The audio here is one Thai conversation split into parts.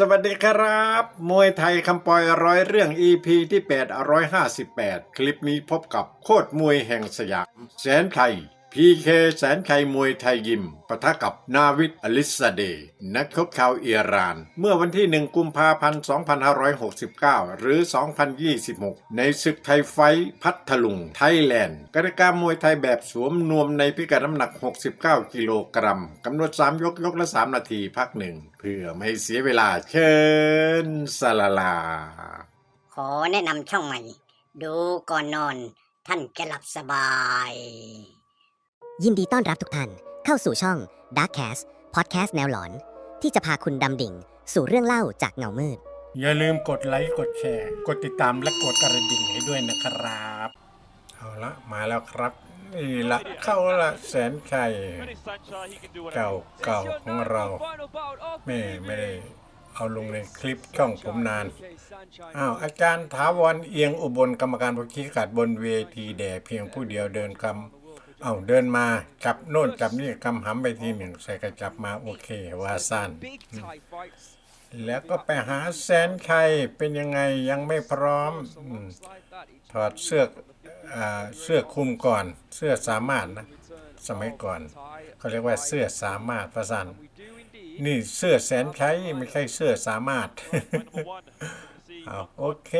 สวัสดีครับ มวยไทยคำปอยร้อยเรื่อง EP ที่858 คลิปนี้พบกับโคตรมวยแห่งสยามแสนไทย PK แสนไทยมวยไทยยิมปะทะกับนาวิดอลิสเดย์นักชกชาวอิหร่าน เมื่อวันที่ 1 กุมภาพันธ์ 2569 หรือ 2026 ในศึกไทยไฟพัทลุง ไทยแลนด์กติกามวยไทยแบบสวมนวมในพิกัดน้ำหนัก 69 กิโลกรัมกำหนด 3 ยกยกละ 3 นาทีพักหนึ่ง เพื่อไม่เสียเวลาเชิญสลาลา ขอแนะนำช่องใหม่ ดูก่อนนอน ท่านจะหลับสบาย ยินดีต้อนรับทุกท่านเข้าสู่ช่อง Darkcast Podcast แนวหลอน ที่จะพาคุณดำดิ่ง สู่เรื่องเล่าจากเงามืด อย่าลืมกดไลค์กดแชร์ กดติดตามและกดกระดิ่งให้ด้วยนะครับ เอาละมาแล้วครับนี่ละเข้าละแสนไข่เก่าเก่าของเราแม่ไม่ได้เอาลงในคลิปช่องผมนานอ้าวอาจารย์ถาวรเอียงอุบลกรรมการผู้ชี้ขาดบนเวทีแด่เพียงผู้เดียวเดินคำ เอาเดินมาจับโน่นจับนี่กำหำไปทีหนึ่งใส่กระจับมาโอเควาสั้นแล้วก็ไปหาแสนไข่เป็นยังไงยังไม่พร้อม ถอดเสื้ออเสื้อคลุมก่อน เสื้อสามารถนะสมัยก่อนเขาเรียกว่าเสื้อสามารถประสันนี่เสื้อแสนไข่ไม่ใช่เสื้อสามารถเอาโอเค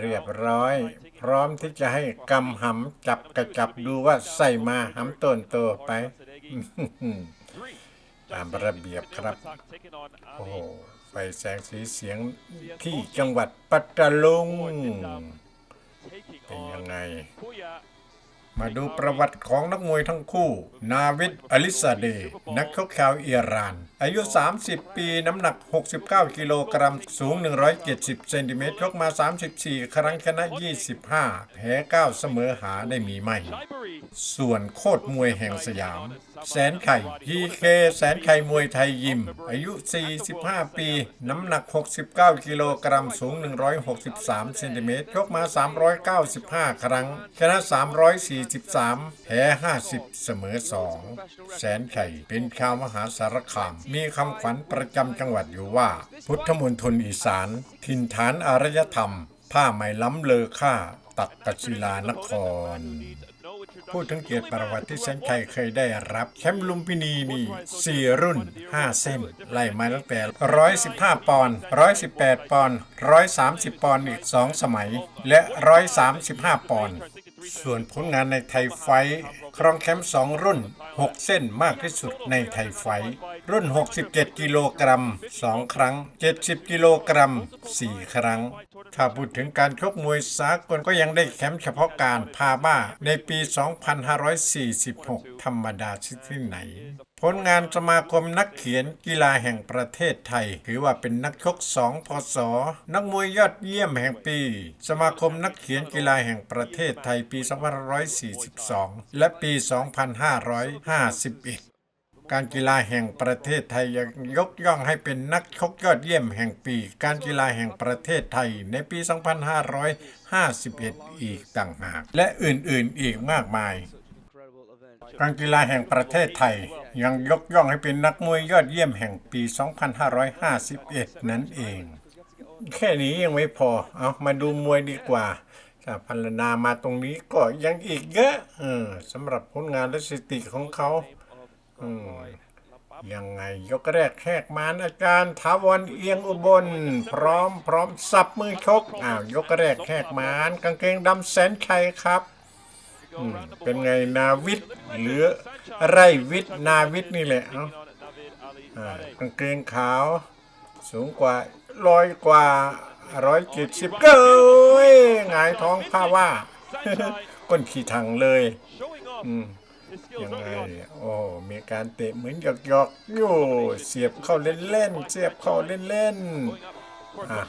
เรียบร้อย พร้อมที่จะให้กำหำจับกระจับดูว่าใส่มาหำต้นโตไป ตามระเบียบครับ โอ้โหไฟแสงสีเสียงที่จังหวัดปัตตาลุง เป็นยังไง มาดูประวัติของนักมวยทั้งคู่ นาวิดอลิซาเดย์นักชกชาวอิหร่าน อายุ 30 ปี น้ำหนัก 69 กิโลกรัม สูง 170 เซนติเมตรชกมา 34 ครั้งชนะ 25 แพ้ 9 เสมอหาได้มีไม่ ส่วนโคตรมวยแห่งสยาม แสนไข่พีเคแสนไข่มวยไทยยิม อายุ 45 ปี น้ำหนัก 69 กิโลกรัม สูง 163 เซนติเมตรชกมา 395 ครั้ง ชนะ 343 แพ้ 50 เสมอ 2 แสนไข่เป็นชาวมหาสารคามมีคำขวัญประจำจังหวัดอยู่ว่า พุทธมณฑลอีสาน ถิ่นฐานอารยธรรม ผ้าไหมล้ำเลอค่า ตักกศิลานคร พูดถึงเกียรติประวัติที่แสนชัยเคยได้รับ แชมป์ลุมพินีนี่ 4 รุ่น 5 เส้น ไล่มาตั้งแต่ 115 ปอนด์118 ปอนด์130 ปอนด์อีก 2 สมัย และ 135 ปอนด์ส่วนผลงานในไทยไฟครองแชมป์2รุ่น 6 เส้นมากที่สุดในไทยไฟ รุ่น 67 กิโลกรัม 2 ครั้ง 70 กิโลกรัม 4 ครั้ง ถ้าพูดถึงการชกมวยสากลก็ยังได้แชมป์เฉพาะการพาบ้าในปี 2546 ธรรมดาที่ไหน ผลงานสมาคมนักเขียนกีฬาแห่งประเทศไทย ถือว่าเป็นนักชกสองพศ นักมวยยอดเยี่ยมแห่งปี สมาคมนักเขียนกีฬาแห่งประเทศไทยปี 2542 และปี 2551 การกีฬาแห่งประเทศไทยยังยกย่องให้เป็นนักชกยอดเยี่ยมแห่งปี การกีฬาแห่งประเทศไทยในปี 2551 อีกต่างหาก และอื่นๆอีกมากมาย การกีฬาแห่งประเทศไทยยังยกย่องให้เป็นนักมวยยอดเยี่ยมแห่งปี 2551 นั่นเอง แค่นี้ยังไม่พอ เอามาดูมวยดีกว่าถ้าพัลนามาตรงนี้ก็ยังอีกเยอะเออสำหรับผลงานและสถิติของเขา อืมยังไงยกแรกแขกมานอาจารย์ถาวรเอียงอุบล พร้อมพร้อมสับมือชกอ้าวยกแรกแขกมานกางเกงดำแสนชัยครับอืมเป็นไงนาวิทย์หรือไรวิทย์นาวิทย์นี่แหละเอ้าอ่ากางเกงขาว สูงกว่าร้อยกว่าร้อยเจ็ดสิบเก้ยหงายท้องผ้าว่าก้นขี่ถังเลย อืม ยังไงโอ้มีการเตะเหมือนหยอกหยอกๆอยู่เสียบเข้าเล่นๆเสียบเข้าเล่นๆอะ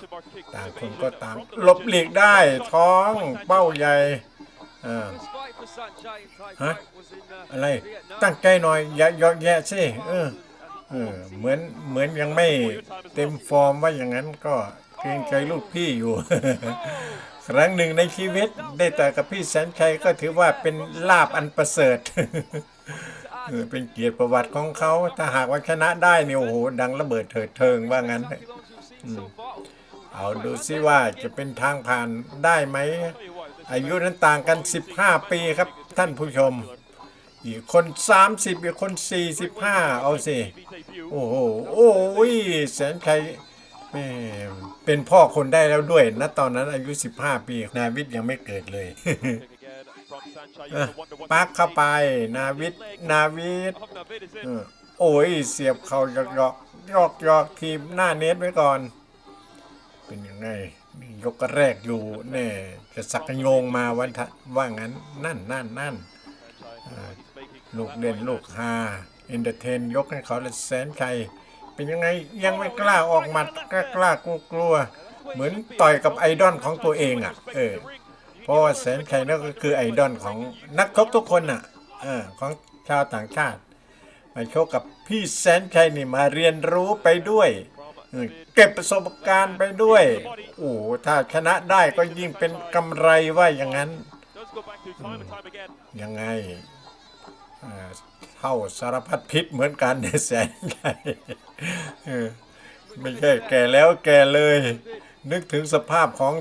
ต่างคนก็ต่างหลบหลีกได้ท้องเป้าใหญ่อ่าฮะอะไรตั้งใจหน่อยอย่าหยอกแยะสิเออเออเหมือนเหมือนยังไม่เต็มฟอร์มว่าอย่างนั้นก็เกรงใจลูกพี่อยู่ ครั้งหนึ่งในชีวิตได้แต่กับพี่แสนชัยก็ถือว่าเป็นลาบอันประเสริฐเป็นเกียรติประวัติของเขาถ้าหากว่าชนะได้เนี่ยโอ้โหดังระเบิดเถิดเทิงว่างั้นเอาดูซิว่าจะเป็นทางผ่านได้ไหม อายุนั้นต่างกัน 15 ปีครับท่านผู้ชม อีกคน 30 อีกคน 45 เอาสิ โอ้โหโอ้ยแสนชัย เป็นพ่อคนได้แล้วด้วยนะตอนนั้นอายุ 15 ปี นาวิทยังไม่เกิดเลยปักเข้าไป นาวิทนาวิทโอ้ย เสียบเขาหยอกหยอกหยอกหยอกทีมหน้าเน็ตไว้ก่อน เป็นยังไงยกแรกอยู่แน่จะสักกระโยงมาวันทะว่างั้น นั่นนั่นนั่นลูกเด่นลูกฮาเอนเตอร์เทน ยกให้เขาเลยแสนชัย เป็นยังไงยังไม่กล้าออกหมัดกล้ากล้ากลัวกลัว เหมือนต่อยกับไอดอลของตัวเองอะ เออ เพราะว่าแสนชัยนั่นก็คือไอดอลของนักชกทุกคนอะ เออ ของชาวต่างชาติมาชกกับพี่แสนชัยนี่มาเรียนรู้ไปด้วยเก็บประสบการณ์ไปด้วย โอ้ถ้าชนะได้ก็ยิ่งเป็นกำไรว่าอย่างนั้น ยังไง เท่าสารพัดพิษเหมือนกันในแสนชัยเออไม่ใช่แก่แล้วแก่เลย นึกถึงสภาพของ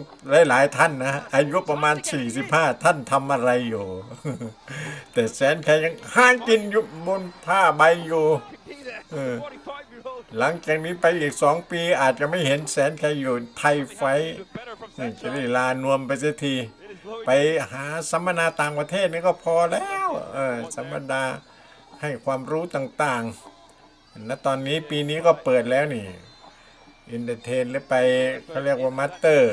หลาย ๆ ท่านนะอายุประมาณ 45 ท่านทำอะไรอยู่ แต่แสนชัยยังห้างกินอยู่บนผ้าใบอยู่หลังจากนี้ไปอีกสองปีอาจจะไม่เห็นแสนชัยอยู่ไทยไฟจะได้ลานวมไปสียทีไปหาสัมมนาต่างประเทศนี่ก็พอแล้ว เออสัมมนา ให้ความรู้ต่างๆ และตอนนี้ปีนี้ก็เปิดแล้วนี่อินเตอร์เทนหรือไปเขาเรียกว่ามาสเตอร์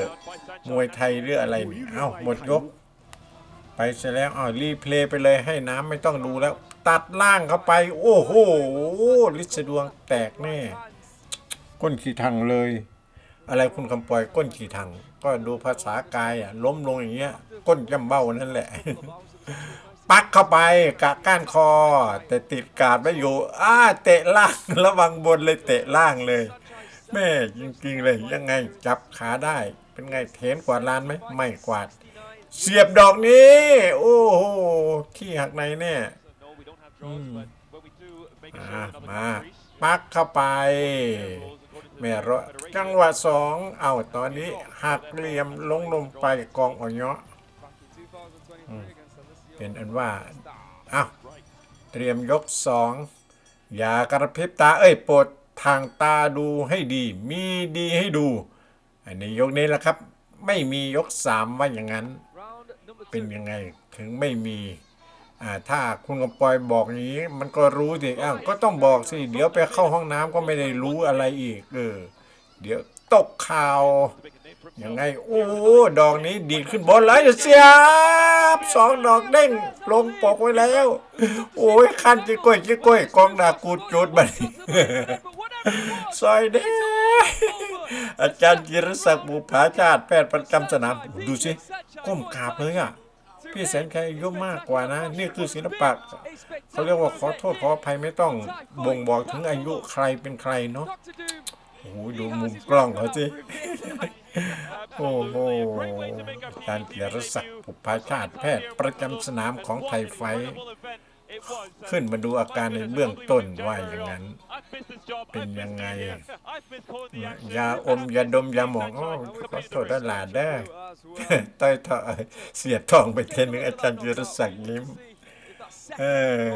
มวยไทยหรืออะไรนี่เอ้าหมดยก ไปเสร็จแล้วอ้าวรีเพลย์ไปเลยให้น้ำไม่ต้องดูแล้ว ตัดล่างเข้าไป โอ้โหลิศดวงแตกแน่ ก้นขี่ทังเลย อะไรคุณคำปล่อยก้นขี่ทัง ก็ดูภาษากายอะล้มลงอย่างเงี้ย ก้นจำเบ้านั่นแหละ ปักเข้าไปกะก้านคอ แต่ติดกาดไว้อยู่อ้าเตะล่างระวังบนเลยเตะล่างเลย แม่จริงๆเลยยังไงจับขาได้ เป็นไงเทนกวาดลานไหมไม่กวาด เสียบดอกนี้ โอ้โหขี้หักในเนี่ยมามาปักเข้าไปแม่รอจังหวะสองเอาตอนนี้หักเหลี่ยมลงลงไปกองอ่อยเนาะ เป็นอันว่าอ้าวเตรียมยกสองอย่ากระพริบตาเอ้ยโปรดทางตาดูให้ดี มีดีให้ดู อันนี้ยกนี้แหละครับ ไม่มียกสามว่าอย่างนั้น เป็นยังไงถึงไม่มีอ่าถ้าคุณกำปอยบอกอย่างนี้ มันก็รู้สิอ้าวก็ต้องบอกสิ เดี๋ยวไปเข้าห้องน้ำก็ไม่ได้รู้อะไรอีก เออ เดี๋ยวตกข่าว ยังไง โอ้ดอกนี้ดีดขึ้นบนแล้วจะเสียบสองดอกเด้งลงปกไว้แล้ว โอ้ยคันจิกล้วยจิกล้วยกองดากูดจูดบัดซอยเด้อาจารย์จิรศักดิ์บุภาชาติแพทย์ประจำสนาม ดูสิก้มกราบเลยอะพี่แสนชัยอายุมากกว่านะ นี่คือศิลปะเขาเรียกว่าขอโทษขออภัยไม่ต้องบ่งบอกถึงอายุใครเป็นใครเนาะโอ้โหดูมุมกล้องเขาสิ โอ้โหการเกียรศักดิ์ปุพาชาติแพทย์ประจำสนามของไทยไฟ ขึ้นมาดูอาการในเบื้องต้นว่าอย่างนั้น เป็นยังไง ยาอมยาดมยาหมองอ้อขอโทษด้านหลานได้อต้อยเถอเสียทองไปเทนึงอาจารย์จิรศักดิ์ยิ้มเออ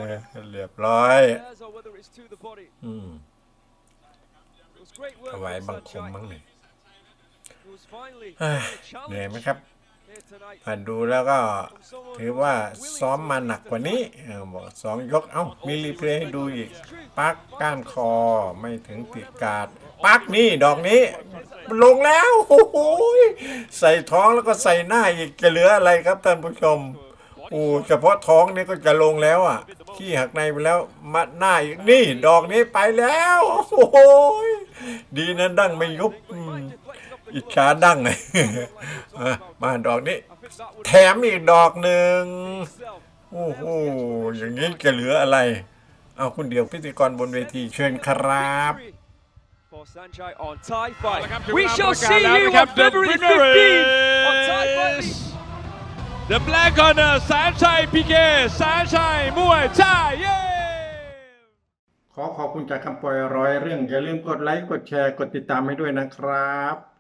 เรียบร้อยอืมถวายบังคมบ้างหน่อย เฮ้ยเหนื่อยไหมครับอ่าดูแล้วก็ถือว่าซ้อมมาหนักกว่านี้เออบอกสองยก เอ้า มีรีเพลย์ให้ดูอีก ปักก้านคอไม่ถึงติดกาด ปักนี่ดอกนี้ ลงแล้วโอ้โหยใส่ท้องแล้วก็ใส่หน้าอีกจะเหลืออะไรครับท่านผู้ชมโอ้เฉพาะท้องนี่ก็จะลงแล้วอะ ขี้หักในไปแล้วมาหน้าอีกนี่ ดอกนี้ไปแล้ว โอ้โหยดีนะดั้งไม่ยุบ อืมอิจฉาดั้งเลยอะมาดอกนี้ แถมอีกดอกหนึ่งโอ้โหอย่างนี้จะเหลืออะไร เอาคุณเดียวพิธีกรบนเวทีเชิญครับ For Sanjay on Thai fight. นะครับ We ถึง shall เวลา see แล้ว you นะครับ on The February winner 15th on Thai fight. is The Black Corner แสนชัยพีเคแสนชัยมวยไทยเย้อขอบคุณจากคำปล่อยร้อยเรื่อง อย่าลืมกดไลค์ กดแชร์ กดติดตามให้ด้วยนะครับ